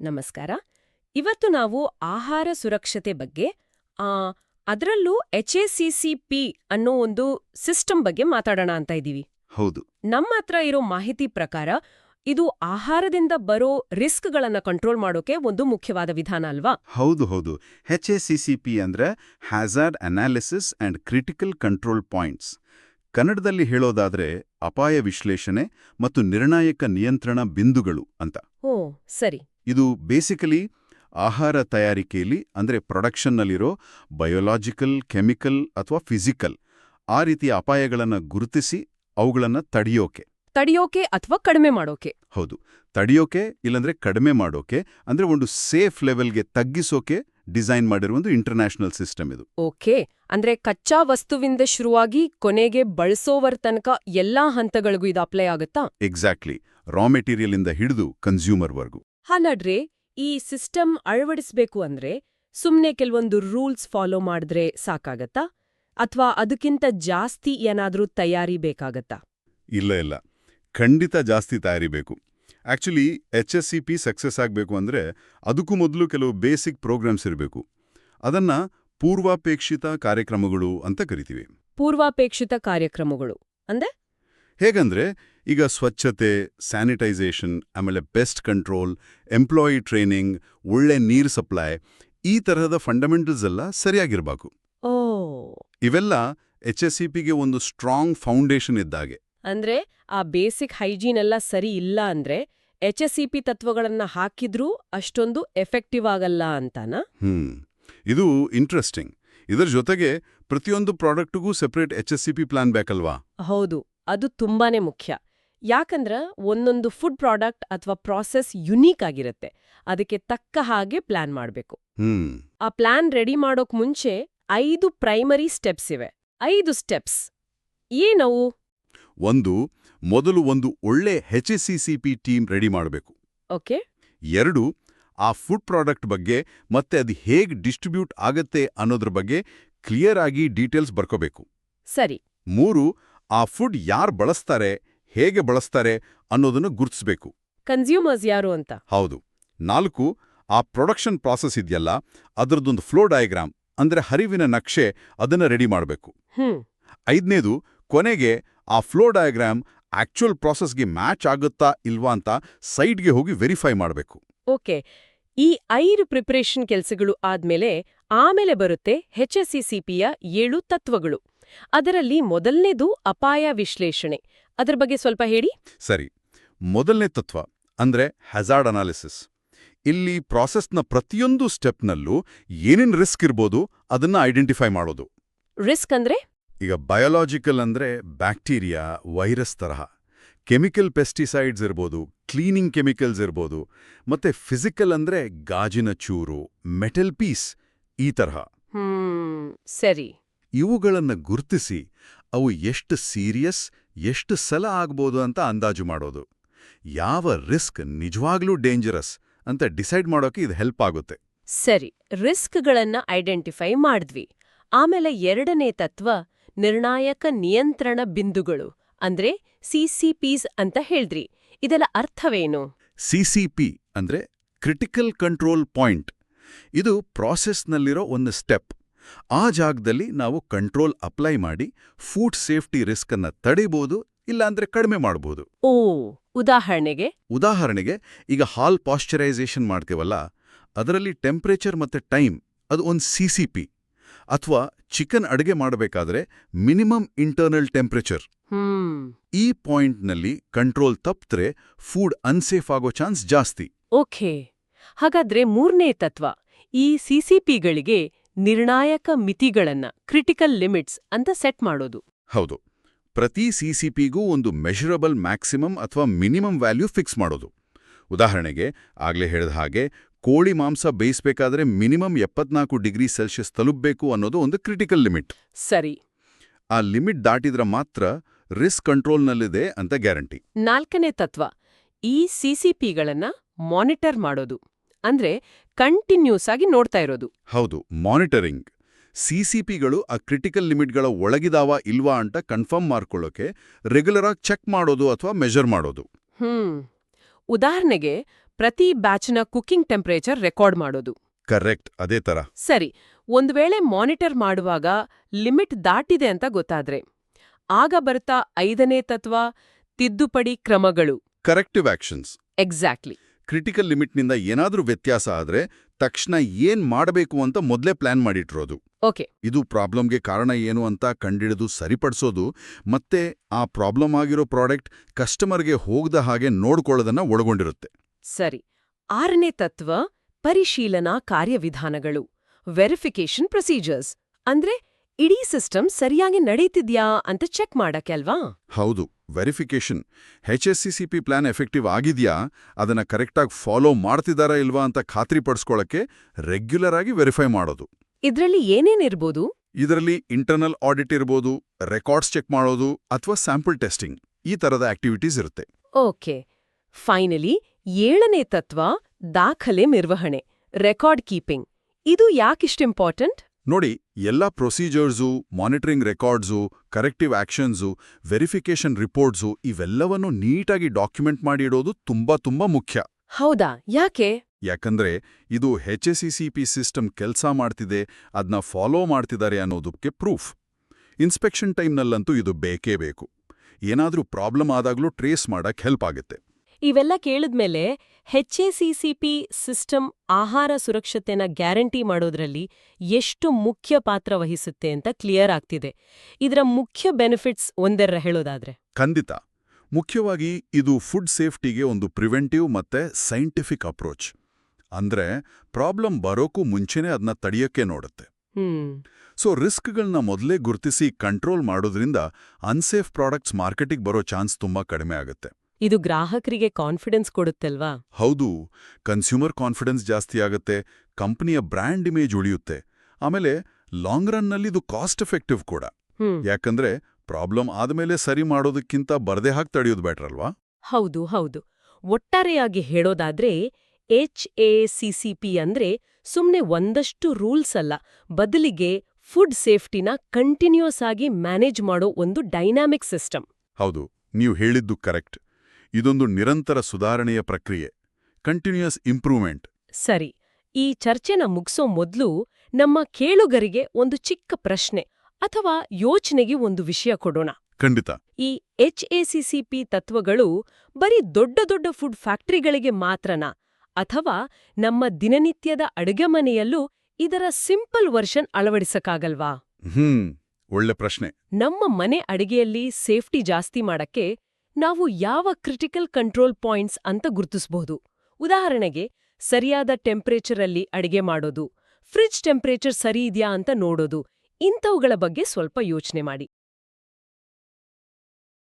ನಮಸ್ಕಾರ. ಇವತ್ತು ನಾವು ಆಹಾರ ಸುರಕ್ಷತೆ ಬಗ್ಗೆ ಆ ಅದರಲ್ಲೂ H A C C P ಅನ್ನೋ ಒಂದು ಸಿಸ್ಟಮ್ ಬಗ್ಗೆ ಮಾತಾಡೋಣ ಅಂತ ಇದ್ದೀವಿ. ಹೌದು. ನಮ್ಮ ಹತ್ರ ಇರೋ ಮಾಹಿತಿ ಪ್ರಕಾರ ಇದು ಆಹಾರದಿಂದ ಬರೋ ರಿಸ್ಕ್ಗಳನ್ನ ಕಂಟ್ರೋಲ್ ಮಾಡೋಕೆ ಒಂದು ಮುಖ್ಯವಾದ ವಿಧಾನ ಅಲ್ವಾ? ಹೌದು ಹೌದು. H A C C P ಅಂದ್ರೆ hazard analysis and critical control points ಕನ್ನಡದಲ್ಲಿ ಹೇಳೋದಾದ್ರೆ ಅಪಾಯ ವಿಶ್ಲೇಷಣೆ ಮತ್ತು ನಿರ್ಣಾಯಕ ನಿಯಂತ್ರಣ ಬಿಂದುಗಳು ಅಂತ. ಓ ಸರಿ. ಇದು ಬೇಸಿಕಲಿ ಆಹಾರ ತಯಾರಿಕೆಯಲ್ಲಿ ಅಂದ್ರೆ ಪ್ರೊಡಕ್ಷನ್ನಲ್ಲಿರೋ ಬಯೋಲಾಜಿಕಲ್ ಕೆಮಿಕಲ್ ಅಥವಾ ಫಿಸಿಕಲ್ ಆ ರೀತಿಯ ಅಪಾಯಗಳನ್ನು ಗುರುತಿಸಿ ಅವುಗಳನ್ನು ತಡೆಯೋಕೆ. ತಡೆಯೋಕೆ ಅಥವಾ ಕಡಿಮೆ ಮಾಡೋಕೆ. ಹೌದು. ತಡೆಯೋಕೆ ಇಲ್ಲಂದ್ರೆ ಕಡಿಮೆ ಮಾಡೋಕೆ ಅಂದ್ರೆ ಒಂದು ಸೇಫ್ ಲೆವೆಲ್ಗೆ ತಗ್ಗಿಸೋಕೆ ಡಿಸೈನ್ ಮಾಡಿರುವ ಒಂದು ಇಂಟರ್ನ್ಯಾಷನಲ್ ಸಿಸ್ಟಮ್ ಇದು. ಓಕೆ. ಅಂದ್ರೆ ಕಚ್ಚಾ ವಸ್ತುವಿಂದ ಶುರುವಾಗಿ ಕೊನೆಗೆ ಬಳಸೋವರ್ ತನಕ ಎಲ್ಲಾ ಹಂತಗಳಿಗೂ ಇದು ಅಪ್ಲೈ ಆಗುತ್ತಾ? ಎಕ್ಸಾಕ್ಟ್ಲಿ ರಾ ಮೆಟೀರಿಯಲ್ ಇಂದ ಹಿಡಿದು ಕನ್ಸ್ಯೂಮರ್ವರೆಗೂ ಹಾಗಾದ್ರೆ ಈ ಸಿಸ್ಟಮ್ ಅಳವಡಿಸ್ಬೇಕು ಅಂದ್ರೆ ಸುಮ್ನೆ ಕೆಲವೊಂದು ರೂಲ್ಸ್ ಫಾಲೋ ಮಾಡಿದ್ರೆ ಸಾಕಾಗತ್ತಾ? ಅಥವಾ ಅದಕ್ಕಿಂತ ಜಾಸ್ತಿ ಏನಾದರೂ ತಯಾರಿ ಬೇಕಾಗತ್ತಾ? ಇಲ್ಲ ಇಲ್ಲ. ಖಂಡಿತ ಜಾಸ್ತಿ ತಯಾರಿ ಬೇಕು. Actually H S C P success ಆಗಬೇಕು ಅಂದರೆ ಅದಕ್ಕೂ ಮೊದಲು ಕೆಲವು ಬೇಸಿಕ್ ಪ್ರೋಗ್ರಾಮ್ಸ್ ಇರಬೇಕು. ಅದನ್ನ ಪೂರ್ವಾಪೇಕ್ಷಿತ ಕಾರ್ಯಕ್ರಮಗಳು ಅಂತ ಕರಿತೀವಿ. ಪೂರ್ವಾಪೇಕ್ಷಿತ ಕಾರ್ಯಕ್ರಮಗಳು. ಅಂದೆ ಹೇಗಂದ್ರೆ ಈಗ ಸ್ವಚ್ಛತೆ ಸ್ಯಾನಿಟೈಸೇಷನ್ ಆಮೇಲೆ ಬೆಸ್ಟ್ ಕಂಟ್ರೋಲ್ ಎಂಪ್ಲಾಯಿ ಟ್ರೈನಿಂಗ್ ಒಳ್ಳೆ ನೀರು ಸಪ್ಲೈ ಈ ತರಹದ ಫಂಡಮೆಂಟಲ್ಸ್ ಎಲ್ಲ ಸರಿಯಾಗಿರಬೇಕು. ಇವೆಲ್ಲ ಎಚ್ ಎಸ್ ಸಿ ಪಿಗೆ ಒಂದು ಸ್ಟ್ರಾಂಗ್ ಫೌಂಡೇಶನ್ ಇದ್ದಾಗೆ. ಅಂದ್ರೆ ಆ ಬೇಸಿಕ್ ಹೈಜೀನ್ ಎಲ್ಲ ಸರಿ ಇಲ್ಲ ಅಂದ್ರೆ ಎಚ್ ಎಸ್ ಸಿ ಪಿ ತತ್ವಗಳನ್ನ ಹಾಕಿದ್ರೂ ಅಷ್ಟೊಂದು ಎಫೆಕ್ಟಿವ್ ಆಗಲ್ಲ ಅಂತಾನಾ? ಹ್ಮ್. ಇದು ಇಂಟ್ರೆಸ್ಟಿಂಗ್ ಇದರ ಜೊತೆಗೆ ಪ್ರತಿಯೊಂದು ಪ್ರಾಡಕ್ಟ್ಗೂ separate H S C P plan ಬೇಕಲ್ವಾ? ಹೌದು. ಅದು ತುಂಬಾನೇ ಮುಖ್ಯ. ಯಾಕಂದ್ರ ಒಂದೊಂದು ಫುಡ್ ಪ್ರಾಡಕ್ಟ್ ಅಥವಾ ಪ್ರಾಸೆಸ್ ಯುನೀಕ್ ಆಗಿರುತ್ತೆ. ಅದಕ್ಕೆ ತಕ್ಕ ಹಾಗೆ ಪ್ಲಾನ್ ಮಾಡಬೇಕು. ಹ್ಮ್. ಆ ಪ್ಲಾನ್ ರೆಡಿ ಮಾಡೋಕ್ ಮುಂಚೆ ಐದು ಪ್ರೈಮರಿ ಸ್ಟೆಪ್ಸ್ ಇವೆ. ಐದು ಸ್ಟೆಪ್ಸ್ ಏನವು? ಒಂದು ಮೊದಲು ಒಂದು ಒಳ್ಳೆ H S C C P team ready ಮಾಡಬೇಕು. ಓಕೆ ಎರಡು ಆ ಫುಡ್ ಪ್ರಾಡಕ್ಟ್ ಬಗ್ಗೆ ಮತ್ತೆ ಅದು ಹೇಗೆ ಡಿಸ್ಟ್ರಿಬ್ಯೂಟ್ ಆಗತ್ತೆ ಅನ್ನೋದ್ರ ಬಗ್ಗೆ ಕ್ಲಿಯರ್ ಆಗಿ ಡೀಟೇಲ್ಸ್ ಬರ್ಕೋಬೇಕು. ಸರಿ. ಮೂರು ಆ ಫುಡ್ ಯಾರು ಬಳಸ್ತಾರೆ ಹೇಗೆ ಬಳಸ್ತಾರೆ ಅನ್ನೋದನ್ನು ಗುರುತಿಸಬೇಕು. ಕನ್ಸ್ಯೂಮರ್ಸ್ ಯಾರು ಅಂತ? ಹೌದು. ನಾಲ್ಕು ಆ ಪ್ರೊಡಕ್ಷನ್ ಪ್ರಾಸೆಸ್ ಇದೆಯಲ್ಲ ಅದರದೊಂದು ಫ್ಲೋ ಡಯಾಗ್ರಾಮ್ ಅಂದರೆ ಹರಿವಿನ ನಕ್ಷೆ ಅದನ್ನ ರೆಡಿ ಮಾಡಬೇಕು. ಹ್ಮ್. ಐದನೇದು ಕೊನೆಗೆ ಆ ಫ್ಲೋ ಡಯಾಗ್ರಾಮ್ ಆಕ್ಚುಯಲ್ ಪ್ರಾಸೆಸ್ಗೆ ಮ್ಯಾಚ್ ಆಗುತ್ತಾ ಇಲ್ವಾ ಅಂತ ಸೈಟ್ಗೆ ಹೋಗಿ ವೆರಿಫೈ ಮಾಡಬೇಕು. ಓಕೆ. ಈ ಐದು ಪ್ರಿಪರೇಷನ್ ಕೆಲಸಗಳು ಆದ್ಮೇಲೆ ಆಮೇಲೆ ಬರುತ್ತೆ ಹೆಚ್ ಎಸ್ ಸಿ ಸಿ ಪಿಯ ಏಳು ತತ್ವಗಳು. ಅದರಲ್ಲಿ ಮೊದಲನೇದು ಅಪಾಯ ವಿಶ್ಲೇಷಣೆ. ಅದರ ಬಗ್ಗೆ ಸ್ವಲ್ಪ ಹೇಳಿ. ಸರಿ. ಮೊದಲನೇ ತತ್ವ ಅಂದ್ರೆ ಹಜಾರ್ಡ್ ಅನಾಲಿಸಿಸ್ ಇಲ್ಲಿ ಪ್ರಾಸೆಸ್ನ ಪ್ರತಿಯೊಂದು ಸ್ಟೆಪ್ನಲ್ಲೂ ಏನೇನು ರಿಸ್ಕ್ ಇರ್ಬೋದು ಅದನ್ನ ಐಡೆಂಟಿಫೈ ಮಾಡೋದು. ರಿಸ್ಕ್ ಅಂದ್ರೆ? ಈಗ ಬಯೋಲಾಜಿಕಲ್ ಅಂದ್ರೆ ಬ್ಯಾಕ್ಟೀರಿಯಾ ವೈರಸ್ ತರಹ. ಕೆಮಿಕಲ್ ಪೆಸ್ಟಿಸೈಡ್ಸ್ ಇರ್ಬೋದು ಕ್ಲೀನಿಂಗ್ ಕೆಮಿಕಲ್ಸ್ ಇರ್ಬೋದು ಮತ್ತೆ ಫಿಸಿಕಲ್ ಅಂದ್ರೆ ಗಾಜಿನ ಚೂರು ಮೆಟಲ್ ಪೀಸ್ ಈ ತರಹ. ಸರಿ. ಇವುಗಳನ್ನ ಗುರ್ತಿಸಿ ಅವು ಎಷ್ಟು ಸೀರಿಯಸ್ ಎಷ್ಟು ಸಲ ಆಗ್ಬೋದು ಅಂತ ಅಂದಾಜು ಮಾಡೋದು. ಯಾವ ರಿಸ್ಕ್ ನಿಜವಾಗ್ಲೂ ಡೇಂಜರಸ್ ಅಂತ ಡಿಸೈಡ್ ಮಾಡೋಕೆ ಇದು ಹೆಲ್ಪ್ ಆಗುತ್ತೆ. ಸರಿ ರಿಸ್ಕ್ಗಳನ್ನು ಐಡೆಂಟಿಫೈ ಮಾಡಿದ್ವಿ. ಆಮೇಲೆ ಎರಡನೇ ತತ್ವ ನಿರ್ಣಾಯಕ ನಿಯಂತ್ರಣ ಬಿಂದುಗಳು ಅಂದ್ರೆ ಸಿಸಿಪಿಸ್ ಅಂತ ಹೇಳಿದ್ರಿ. ಇದರ ಅರ್ಥವೇನು? ಸಿಸಿಪಿ ಅಂದ್ರೆ ಕ್ರಿಟಿಕಲ್ ಕಂಟ್ರೋಲ್ ಪಾಯಿಂಟ್. ಇದು ಪ್ರಾಸೆಸ್ನಲ್ಲಿರೋ ಒಂದು ಸ್ಟೆಪ್. ಆ ಜಾಗದಲ್ಲಿ ನಾವು ಕಂಟ್ರೋಲ್ ಅಪ್ಲೈ ಮಾಡಿ ಫುಡ್ ಸೇಫ್ಟಿ ರಿಸ್ಕ್ ಅನ್ನ ಇಲ್ಲ ಇಲ್ಲಾಂದ್ರೆ ಕಡಿಮೆ ಮಾಡಬಹುದು ಓ ಉದಾಹರಣೆಗೆ? ಉದಾಹರಣೆಗೆ ಈಗ ಹಾಲ್ ಪಾಶ್ಚರೈಸೇಷನ್ ಮಾಡ್ತೇವಲ್ಲ ಅದರಲ್ಲಿ ಟೆಂಪ್ರೇಚರ್ ಮತ್ತೆ ಟೈಮ್ ಅದು ಒಂದು ಸಿ ಸಿ ಪಿ ಅಥವಾ ಚಿಕನ್ ಅಡುಗೆ ಮಾಡಬೇಕಾದ್ರೆ ಮಿನಿಮಮ್ ಇಂಟರ್ನಲ್ ಟೆಂಪ್ರೇಚರ್ ಈ ಈ ಪಾಯಿಂಟ್ನಲ್ಲಿ ಕಂಟ್ರೋಲ್ ತಪ್ಪಿದ್ರೆ ಫುಡ್ ಅನ್ಸೇಫ್ ಆಗೋ ಚಾನ್ಸ್ ಜಾಸ್ತಿ. ಓಕೆ. ಹಾಗಾದ್ರೆ ಮೂರನೇ ತತ್ವ ಈ ಸಿಸಿಪಿಗಳಿಗೆ ನಿರ್ಣಾಯಕ ಮಿತಿಗಳನ್ನ ಕ್ರಿಟಿಕಲ್ ಲಿಮಿಟ್ಸ್ ಅಂತ ಸೆಟ್ ಮಾಡೋದು. ಹೌದು. ಪ್ರತಿ ಸಿಸಿಪಿಗೂ ಒಂದು ಮೆಷರಬಲ್ ಮ್ಯಾಕ್ಸಿಮಮ್ ಅಥವಾ ಮಿನಿಮಮ್ ವ್ಯಾಲ್ಯೂ ಫಿಕ್ಸ್ ಮಾಡೋದು. ಉದಾಹರಣೆಗೆ ಆಗ್ಲೇ ಹೇಳಿದ ಹಾಗೆ ಕೋಳಿ ಮಾಂಸ ಬೇಯಿಸಬೇಕಾದ್ರೆ ಮಿನಿಮಮ್ ಎಪ್ಪತ್ನಾಲ್ಕು ಡಿಗ್ರಿ ಸೆಲ್ಸಿಯಸ್ ತಲುಪಬೇಕು ಅನ್ನೋದು ಒಂದು ಕ್ರಿಟಿಕಲ್ ಲಿಮಿಟ್ ಸರಿ. ಆ ಲಿಮಿಟ್ ದಾಟಿದ್ರೆ ಮಾತ್ರ ರಿಸ್ಕ್ ಕಂಟ್ರೋಲ್ನಲ್ಲಿದೆ ಅಂತ ಗ್ಯಾರಂಟಿ ನಾಲ್ಕನೇ ತತ್ವ ಈ ಸಿಸಿಪಿಗಳನ್ನ ಮಾನಿಟರ್ ಮಾಡೋದು. ಅಂದ್ರೆ ಕಂಟಿನ್ಯೂಸ್ ಆಗಿ ನೋಡ್ತಾ ಇರೋದು. ಹೌದು ಮಾನಿಟರಿಂಗ್ ಸಿಸಿಪಿಗಳು ಆ ಕ್ರಿಟಿಕಲ್ ಲಿಮಿಟ್ಗಳ ಒಳಗಿದಾವ ಇಲ್ವಾ ಅಂತ ಕನ್ಫರ್ಮ್ ಮಾಡ್ಕೊಳ್ಳೋಕೆ ರೆಗ್ಯುಲರ್ ಆಗಿ ಚೆಕ್ ಮಾಡೋದು ಅಥವಾ ಮೆಜರ್ ಮಾಡೋದು. ಹ್ಮ್. ಉದಾಹರಣೆಗೆ ಪ್ರತಿ ಬ್ಯಾಚ್ನ ಕುಕಿಂಗ್ ಟೆಂಪರೇಚರ್ ರೆಕಾರ್ಡ್ ಮಾಡೋದು. ಕರೆಕ್ಟ್ ಅದೇ ತರ. ಸರಿ ಒಂದು ವೇಳೆ ಮಾನಿಟರ್ ಮಾಡುವಾಗ ಲಿಮಿಟ್ ದಾಟಿದೆ ಅಂತ ಗೊತ್ತಾದ್ರೆ ಆಗ ಬರ್ತಾ ಐದನೇ ತತ್ವ ತಿದ್ದುಪಡಿ ಕ್ರಮಗಳು. ಕರೆಕ್ಟಿವ್ ಆಕ್ಷನ್ಸ್ ಎಕ್ಸಾಕ್ಟ್ಲಿ ಕ್ರಿಟಿಕಲ್ ಲಿಮಿಟ್ನಿಂದ ಏನಾದರೂ ವ್ಯತ್ಯಾಸ ಆದರೆ ತಕ್ಷಣ ಏನ್ ಮಾಡಬೇಕು ಅಂತ ಮೊದಲೇ ಪ್ಲಾನ್ ಮಾಡಿಟ್ಟಿರೋದು. ಓಕೆ. ಇದು ಪ್ರಾಬ್ಲಮ್ಗೆ ಕಾರಣ ಏನು ಅಂತ ಕಂಡಿಡಿದು ಸರಿಪಡಿಸೋದು ಮತ್ತೆ ಆ ಪ್ರಾಬ್ಲಮ್ ಆಗಿರೋ ಪ್ರಾಡಕ್ಟ್ ಕಸ್ಟಮರ್ಗೆ ಹೋಗದ ಹಾಗೆ ನೋಡ್ಕೊಳ್ಳೋದನ್ನ ಒಳಗೊಂಡಿರುತ್ತೆ. ಸರಿ. ಆರನೇ ತತ್ವ ಪರಿಶೀಲನಾ ಕಾರ್ಯವಿಧಾನಗಳು. ವೆರಿಫಿಕೇಶನ್ ಪ್ರೊಸೀಜರ್ಸ್ ಅಂದ್ರೆ ಇಡೀ ಸಿಸ್ಟಮ್ ಸರಿಯಾಗಿ ನಡೀತಿದ್ಯಾ ಅಂತ ಚೆಕ್ ಮಾಡಕ್ಕೆ ಅಲ್ವಾ? ಹೌದು verification H S C C P plan effective ಆಗಿದ್ಯಾ? ಅದನ್ನ ಕರೆಕ್ಟಾಗಿ ಫಾಲೋ ಮಾಡ್ತಿದಾರಾ ಇಲ್ವಾ ಅಂತ ಖಾತ್ರಿ ಪಡಿಸ್ಕೊಳ್ಳಕ್ಕೆ ರೆಗ್ಯುಲರ್ ಆಗಿ ವೆರಿಫೈ ಮಾಡೋದು. ಇದರಲ್ಲಿ ಏನೇನಿರ್ಬೋದು ಇದರಲ್ಲಿ ಇಂಟರ್ನಲ್ ಆಡಿಟ್ ಇರ್ಬೋದು ರೆಕಾರ್ಡ್ಸ್ ಚೆಕ್ ಮಾಡೋದು ಅಥವಾ ಸ್ಯಾಂಪಲ್ ಟೆಸ್ಟಿಂಗ್. ಈ ತರದ ಆಕ್ಟಿವಿಟೀಸ್ ಇರುತ್ತೆ. ಓಕೆ. ಫೈನಲಿ ಏಳನೇ ತತ್ವ ದಾಖಲೆ ನಿರ್ವಹಣೆ ರೆಕಾರ್ಡ್ ಕೀಪಿಂಗ್. ಇದು ಯಾಕಿಷ್ಟು ಇಂಪಾರ್ಟೆಂಟ್? ನೋಡಿ ಎಲ್ಲ procedures monitoring records corrective actions verification reports ಇವೆಲ್ಲವನ್ನು ನೀಟಾಗಿ ಡಾಕ್ಯುಮೆಂಟ್ ಮಾಡಿ ಇಡೋದು ತುಂಬಾ ತುಂಬಾ ಮುಖ್ಯ. ಹೌದಾ? ಯಾಕೆ? ಯಾಕಂದ್ರೆ ಇದು H S C P system ಕೆಲಸ ಮಾಡ್ತಿದೆ ಅದನ್ನ ಫಾಲೋ ಮಾಡ್ತಿದ್ದಾರೆ ಅನ್ನೋದಕ್ಕೆ ಪ್ರೂಫ್. ಇನ್ಸ್ಪೆಕ್ಷನ್ ಟೈಮ್ನಲ್ಲಂತೂ ಇದು ಬೇಕೇ ಬೇಕು. ಏನಾದರೂ ಪ್ರಾಬ್ಲಮ್ ಆದಾಗಲೂ ಟ್ರೇಸ್ ಮಾಡಕ್ಕೆ ಹೆಲ್ಪ್ ಆಗುತ್ತೆ. ಇವೆಲ್ಲ ಕೇಳಿದ್ಮೇಲೆ ಪಿ ಸಿಸ್ಟಮ್ ಆಹಾರ ಸುರಕ್ಷತೆನ ಗ್ಯಾರಂಟಿ ಮಾಡೋದ್ರಲ್ಲಿ ಎಷ್ಟು ಮುಖ್ಯ ಪಾತ್ರ ವಹಿಸುತ್ತೆ ಅಂತ ಕ್ಲಿಯರ್ ಆಗ್ತಿದೆ. ಇದರ ಮುಖ್ಯ ಬೆನಿಫಿಟ್ಸ್ ಒಂದೆರ ಹೇಳೋದಾದ್ರೆ. ಖಂಡಿತ. ಮುಖ್ಯವಾಗಿ ಇದು ಫುಡ್ ಸೇಫ್ಟಿಗೆ ಒಂದು ಪ್ರಿವೆಂಟಿವ್ ಮತ್ತೆ ಸೈಂಟಿಫಿಕ್ ಅಪ್ರೋಚ್ ಅಂದ್ರೆ ಪ್ರಾಬ್ಲಮ್ ಬರೋಕ್ಕೂ ಮುಂಚೆನೇ ಅದನ್ನ ತಡೆಯಕ್ಕೆ ನೋಡುತ್ತೆ. ಸೊ ರಿಸ್ಕ್ಗಳನ್ನ ಮೊದಲೇ ಗುರುತಿಸಿ ಕಂಟ್ರೋಲ್ ಮಾಡೋದ್ರಿಂದ ಅನ್ಸೇಫ್ ಪ್ರಾಡಕ್ಟ್ಸ್ ಮಾರ್ಕೆಟಿಗೆ ಬರೋ ಚಾನ್ಸ್ ತುಂಬಾ ಕಡಿಮೆ ಆಗುತ್ತೆ. ಇದು ಗ್ರಾಹಕರಿಗೆ ಕಾನ್ಫಿಡೆನ್ಸ್ ಕೊಡುತ್ತಲ್ವಾ? ಹೌದು. ಕನ್ಸ್ಯೂಮರ್ ಕಾನ್ಫಿಡೆನ್ಸ್ ಜಾಸ್ತಿ ಆಗುತ್ತೆ ಕಂಪನಿಯ ಬ್ರ್ಯಾಂಡ್ ಇಮೇಜ್ ಉಳಿಯುತ್ತೆ. ಆಮೇಲೆ ಲಾಂಗ್ ರನ್ನಲ್ಲಿ ಇದು ಕಾಸ್ಟ್ ಎಫೆಕ್ಟಿವ್ ಕೂಡ. ಯಾಕಂದ್ರೆ ಪ್ರಾಬ್ಲಮ್ ಆದ್ಮೇಲೆ ಸರಿ ಮಾಡೋದಕ್ಕಿಂತ ಬರ್ದೇ ಹಾಕಿ ತಡೆಯೋದು ಬೆಟರ್ ಅಲ್ವಾ? ಹೌದು ಹೌದು. ಒಟ್ಟಾರೆಯಾಗಿ ಹೇಳೋದಾದ್ರೆ ಎಚ್ ಎ ಸಿಸಿಪಿ ಅಂದ್ರೆ ಸುಮ್ನೆ ಒಂದಷ್ಟು ರೂಲ್ಸ್ ಅಲ್ಲ. ಬದಲಿಗೆ ಫುಡ್ ಸೇಫ್ಟಿನ ಕಂಟಿನ್ಯೂಸ್ ಆಗಿ ಮ್ಯಾನೇಜ್ ಮಾಡೋ ಒಂದು ಡೈನಾಮಿಕ್ ಸಿಸ್ಟಮ್. ಹೌದು ನೀವು ಹೇಳಿದ್ದು ಕರೆಕ್ಟ್. ಇದೊಂದು ನಿರಂತರ ಸುಧಾರಣೆಯ ಪ್ರಕ್ರಿಯೆ ಕಂಟಿನ್ಯೂಯಸ್ ಇಂಪ್ರೂವ್ಮೆಂಟ್ ಸರಿ ಈ ಚರ್ಚೆನ ಮುಗಿಸೋ ಮೊದಲು ನಮ್ಮ ಕೇಳುಗರಿಗೆ ಒಂದು ಚಿಕ್ಕ ಪ್ರಶ್ನೆ ಅಥವಾ ಯೋಚನೆಗೆ ಒಂದು ವಿಷಯ ಕೊಡೋಣ. ಖಂಡಿತ. ಈ ಎಚ್ ಎಸಿಸಿಪಿ ತತ್ವಗಳು ಬರೀ ದೊಡ್ಡ ದೊಡ್ಡ ಫುಡ್ ಫ್ಯಾಕ್ಟರಿಗಳಿಗೆ ಮಾತ್ರನಾ? ಅಥವಾ ನಮ್ಮ ದಿನನಿತ್ಯದ ಅಡುಗೆ ಮನೆಯಲ್ಲೂ ಇದರ ಸಿಂಪಲ್ ವರ್ಷನ್ ಅಳವಡಿಸಕ್ಕಾಗಲ್ವಾ? ಹ್ಮ್ ಒಳ್ಳೆ ಪ್ರಶ್ನೆ. ನಮ್ಮ ಮನೆ ಅಡಿಗೆಯಲ್ಲಿ ಸೇಫ್ಟಿ ಜಾಸ್ತಿ ಮಾಡಕ್ಕೆ ನಾವು ಯಾವ ಕ್ರಿಟಿಕಲ್ ಕಂಟ್ರೋಲ್ ಪಾಯಿಂಟ್ಸ್ ಅಂತ ಗುರುತಿಸಬಹುದು ಉದಾಹರಣೆಗೆ, ಸರಿಯಾದ ಟೆಂಪ್ರೇಚರಲ್ಲಿ ಅಡಿಗೆ ಮಾಡೋದು ಫ್ರಿಜ್ ಟೆಂಪ್ರೇಚರ್ ಸರಿ ಇದೆಯಾ ಅಂತ ನೋಡೋದು, ಇಂಥವುಗಳ ಬಗ್ಗೆ ಸ್ವಲ್ಪ ಯೋಚನೆ ಮಾಡಿ.